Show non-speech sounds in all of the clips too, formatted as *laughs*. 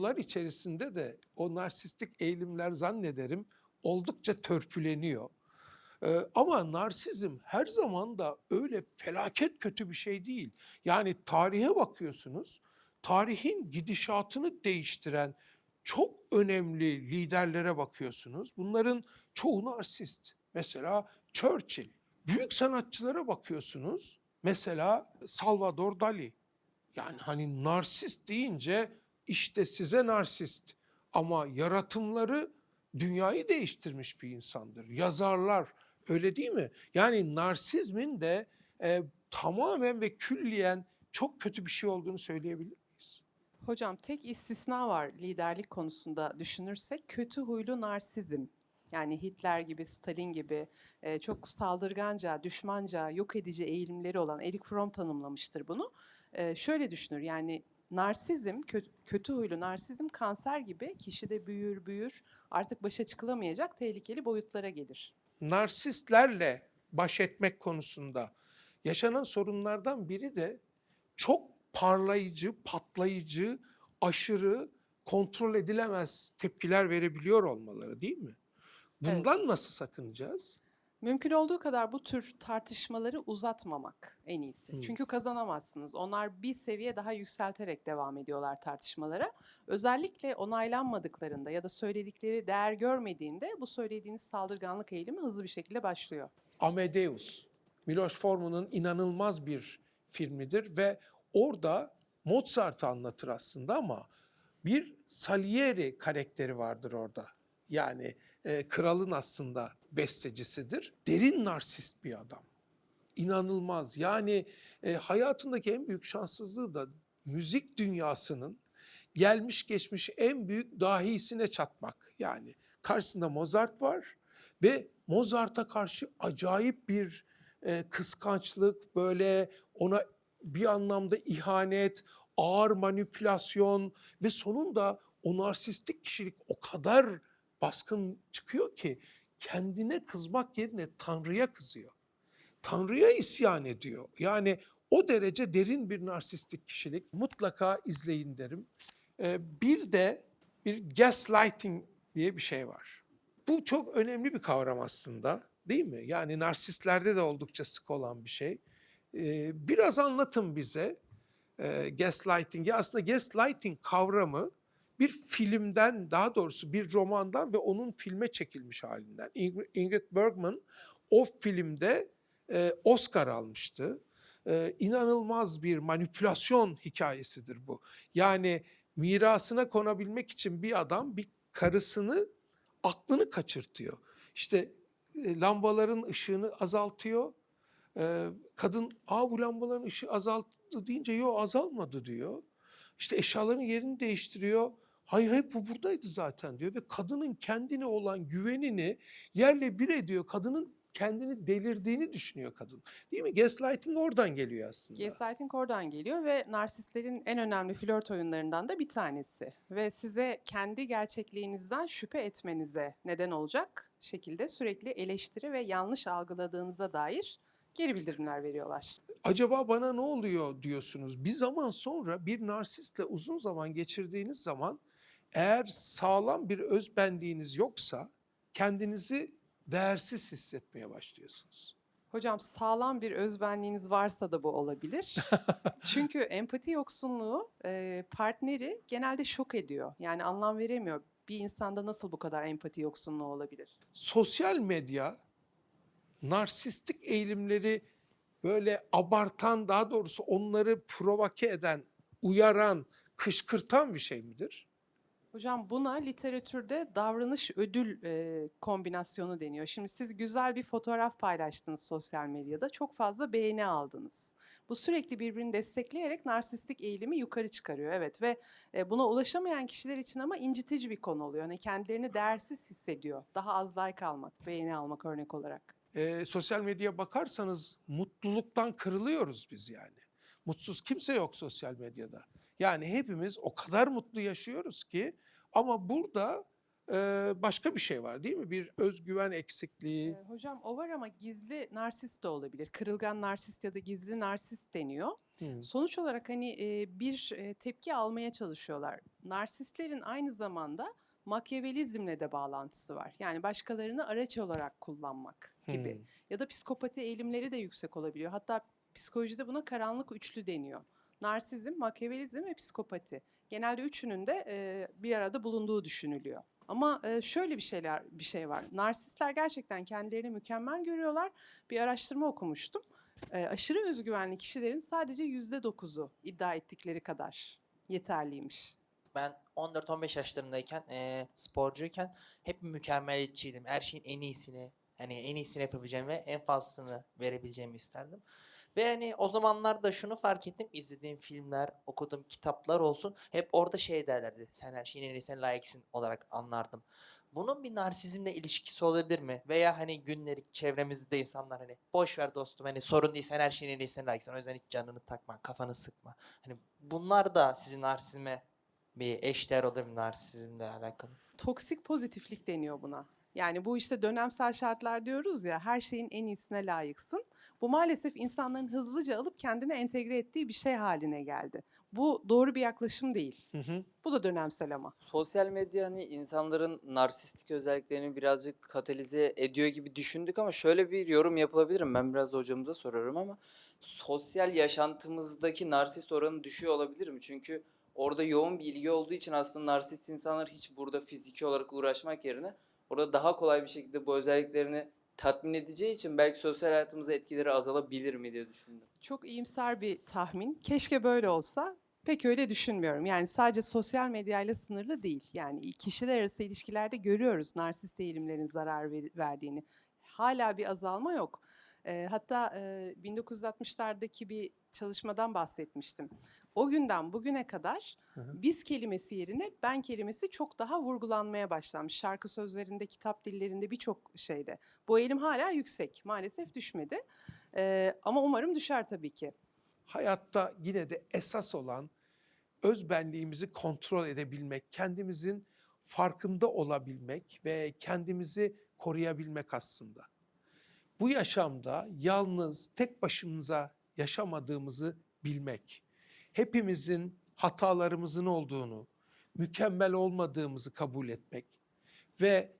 yıllar içerisinde de o narsistik eğilimler zannederim oldukça törpüleniyor. Ee, ama narsizm her zaman da öyle felaket kötü bir şey değil. Yani tarihe bakıyorsunuz, tarihin gidişatını değiştiren çok önemli liderlere bakıyorsunuz. Bunların çoğu narsist. Mesela Churchill. Büyük sanatçılara bakıyorsunuz. Mesela Salvador Dali. Yani hani narsist deyince işte size narsist ama yaratımları dünyayı değiştirmiş bir insandır. Yazarlar öyle değil mi? Yani narsizmin de e, tamamen ve külliyen çok kötü bir şey olduğunu söyleyebilir miyiz? Hocam tek istisna var liderlik konusunda düşünürsek kötü huylu narsizm. Yani Hitler gibi, Stalin gibi e, çok saldırganca, düşmanca, yok edici eğilimleri olan Erik Fromm tanımlamıştır bunu. E, şöyle düşünür yani narsizm, kötü, kötü huylu narsizm kanser gibi kişide büyür büyür artık başa çıkılamayacak tehlikeli boyutlara gelir. narsistlerle baş etmek konusunda yaşanan sorunlardan biri de çok parlayıcı, patlayıcı, aşırı, kontrol edilemez tepkiler verebiliyor olmaları değil mi? Bundan nasıl sakınacağız? Mümkün olduğu kadar bu tür tartışmaları uzatmamak en iyisi. Çünkü kazanamazsınız. Onlar bir seviye daha yükselterek devam ediyorlar tartışmalara. Özellikle onaylanmadıklarında ya da söyledikleri değer görmediğinde bu söylediğiniz saldırganlık eğilimi hızlı bir şekilde başlıyor. Amadeus, Miloš Forman'ın inanılmaz bir filmidir ve orada Mozart'ı anlatır aslında ama bir Salieri karakteri vardır orada. Yani e, kralın aslında bestecisidir. Derin narsist bir adam. İnanılmaz. Yani e, hayatındaki en büyük şanssızlığı da müzik dünyasının gelmiş geçmiş en büyük dahisine çatmak. Yani karşısında Mozart var ve Mozart'a karşı acayip bir e, kıskançlık, böyle ona bir anlamda ihanet, ağır manipülasyon ve sonunda o narsistik kişilik o kadar baskın çıkıyor ki kendine kızmak yerine Tanrı'ya kızıyor. Tanrı'ya isyan ediyor. Yani o derece derin bir narsistik kişilik. Mutlaka izleyin derim. Ee, bir de bir gaslighting diye bir şey var. Bu çok önemli bir kavram aslında değil mi? Yani narsistlerde de oldukça sık olan bir şey. Ee, biraz anlatın bize e, gaslighting'i. Aslında gaslighting kavramı bir filmden daha doğrusu bir romandan ve onun filme çekilmiş halinden. Ingr- Ingrid Bergman o filmde e, Oscar almıştı. E, inanılmaz bir manipülasyon hikayesidir bu. Yani mirasına konabilmek için bir adam bir karısını aklını kaçırtıyor. İşte e, lambaların ışığını azaltıyor. E, kadın aa bu lambaların ışığı azalttı deyince yok azalmadı diyor. İşte eşyaların yerini değiştiriyor. Hayır hep bu buradaydı zaten diyor ve kadının kendine olan güvenini yerle bir ediyor. Kadının kendini delirdiğini düşünüyor kadın. Değil mi? Gaslighting oradan geliyor aslında. Gaslighting oradan geliyor ve narsistlerin en önemli flört oyunlarından da bir tanesi. Ve size kendi gerçekliğinizden şüphe etmenize neden olacak şekilde sürekli eleştiri ve yanlış algıladığınıza dair geri bildirimler veriyorlar. Acaba bana ne oluyor diyorsunuz. Bir zaman sonra bir narsistle uzun zaman geçirdiğiniz zaman eğer sağlam bir özbenliğiniz yoksa kendinizi değersiz hissetmeye başlıyorsunuz. Hocam sağlam bir özbenliğiniz varsa da bu olabilir. *laughs* Çünkü empati yoksunluğu e, partneri genelde şok ediyor. Yani anlam veremiyor. Bir insanda nasıl bu kadar empati yoksunluğu olabilir? Sosyal medya narsistik eğilimleri böyle abartan daha doğrusu onları provoke eden, uyaran, kışkırtan bir şey midir? Hocam buna literatürde davranış ödül e, kombinasyonu deniyor. Şimdi siz güzel bir fotoğraf paylaştınız sosyal medyada, çok fazla beğeni aldınız. Bu sürekli birbirini destekleyerek narsistik eğilimi yukarı çıkarıyor. Evet ve e, buna ulaşamayan kişiler için ama incitici bir konu oluyor. Hani kendilerini değersiz hissediyor. Daha az like almak, beğeni almak örnek olarak. Ee, sosyal medyaya bakarsanız mutluluktan kırılıyoruz biz yani. Mutsuz kimse yok sosyal medyada. Yani hepimiz o kadar mutlu yaşıyoruz ki ama burada e, başka bir şey var değil mi? Bir özgüven eksikliği. Hocam o var ama gizli narsist de olabilir. Kırılgan narsist ya da gizli narsist deniyor. Hı. Sonuç olarak hani e, bir e, tepki almaya çalışıyorlar. Narsistlerin aynı zamanda makyavelizmle de bağlantısı var. Yani başkalarını araç olarak kullanmak gibi. Hmm. Ya da psikopati eğilimleri de yüksek olabiliyor. Hatta psikolojide buna karanlık üçlü deniyor. Narsizm, makyavelizm ve psikopati. Genelde üçünün de e, bir arada bulunduğu düşünülüyor. Ama e, şöyle bir şeyler bir şey var. Narsistler gerçekten kendilerini mükemmel görüyorlar. Bir araştırma okumuştum. E, aşırı özgüvenli kişilerin sadece yüzde dokuzu iddia ettikleri kadar yeterliymiş. Ben 14-15 yaşlarındayken eee sporcuyken hep mükemmeliyetçiydim. Her şeyin en iyisini hani en iyisini yapabileceğim ve en fazlasını verebileceğimi isterdim. Ve hani o zamanlarda şunu fark ettim. izlediğim filmler, okuduğum kitaplar olsun. Hep orada şey derlerdi. Sen her şeyin en iyisine layıksın olarak anlardım. Bunun bir narsizmle ilişkisi olabilir mi? Veya hani günlük çevremizde de insanlar hani boş ver dostum hani sorun değil sen her şeyin en iyisine layıksın. O yüzden hiç canını takma, kafanı sıkma. Hani bunlar da sizin narsizme bir eşdeğer olabilir mi narsizmle alakalı? Toksik pozitiflik deniyor buna. Yani bu işte dönemsel şartlar diyoruz ya her şeyin en iyisine layıksın. Bu maalesef insanların hızlıca alıp kendine entegre ettiği bir şey haline geldi. Bu doğru bir yaklaşım değil. Hı hı. Bu da dönemsel ama. Sosyal medya hani insanların narsistik özelliklerini birazcık katalize ediyor gibi düşündük ama şöyle bir yorum yapılabilir mi? Ben biraz da hocamıza soruyorum ama sosyal yaşantımızdaki narsist oranı düşüyor olabilir mi? Çünkü orada yoğun bir ilgi olduğu için aslında narsist insanlar hiç burada fiziki olarak uğraşmak yerine orada daha kolay bir şekilde bu özelliklerini tatmin edeceği için belki sosyal hayatımıza etkileri azalabilir mi diye düşündüm. Çok iyimser bir tahmin. Keşke böyle olsa. Pek öyle düşünmüyorum. Yani sadece sosyal medyayla sınırlı değil. Yani kişiler arası ilişkilerde görüyoruz narsist eğilimlerin zarar ver- verdiğini. Hala bir azalma yok. Eee, hatta eee, 1960'lardaki bir çalışmadan bahsetmiştim. O günden bugüne kadar Hı hı. biz kelimesi yerine ben kelimesi çok daha vurgulanmaya başlanmış. Şarkı sözlerinde, kitap dillerinde birçok şeyde. Bu eğilim hala yüksek. Maalesef düşmedi. Eee, ama umarım düşer tabii ki. Hayatta yine de esas olan özbenliğimizi kontrol edebilmek, kendimizin farkında olabilmek ve kendimizi koruyabilmek aslında. Bu yaşamda yalnız tek başımıza yaşamadığımızı bilmek, hepimizin hatalarımızın olduğunu, mükemmel olmadığımızı kabul etmek ve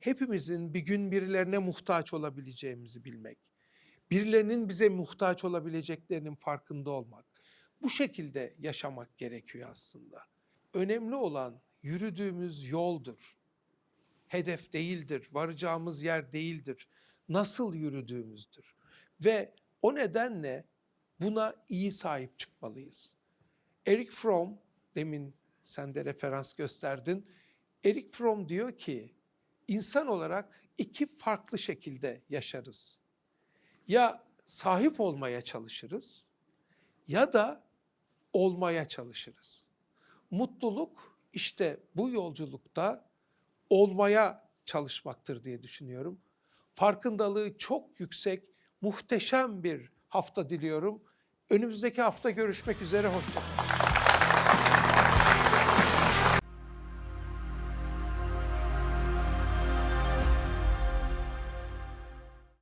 hepimizin bir gün birilerine muhtaç olabileceğimizi bilmek birilerinin bize muhtaç olabileceklerinin farkında olmak. Bu şekilde yaşamak gerekiyor aslında. Önemli olan yürüdüğümüz yoldur. Hedef değildir, varacağımız yer değildir. Nasıl yürüdüğümüzdür. Ve o nedenle buna iyi sahip çıkmalıyız. Eric Fromm, demin sen de referans gösterdin. Eric Fromm diyor ki, insan olarak iki farklı şekilde yaşarız ya sahip olmaya çalışırız ya da olmaya çalışırız. Mutluluk işte bu yolculukta olmaya çalışmaktır diye düşünüyorum. Farkındalığı çok yüksek, muhteşem bir hafta diliyorum. Önümüzdeki hafta görüşmek üzere, hoşçakalın.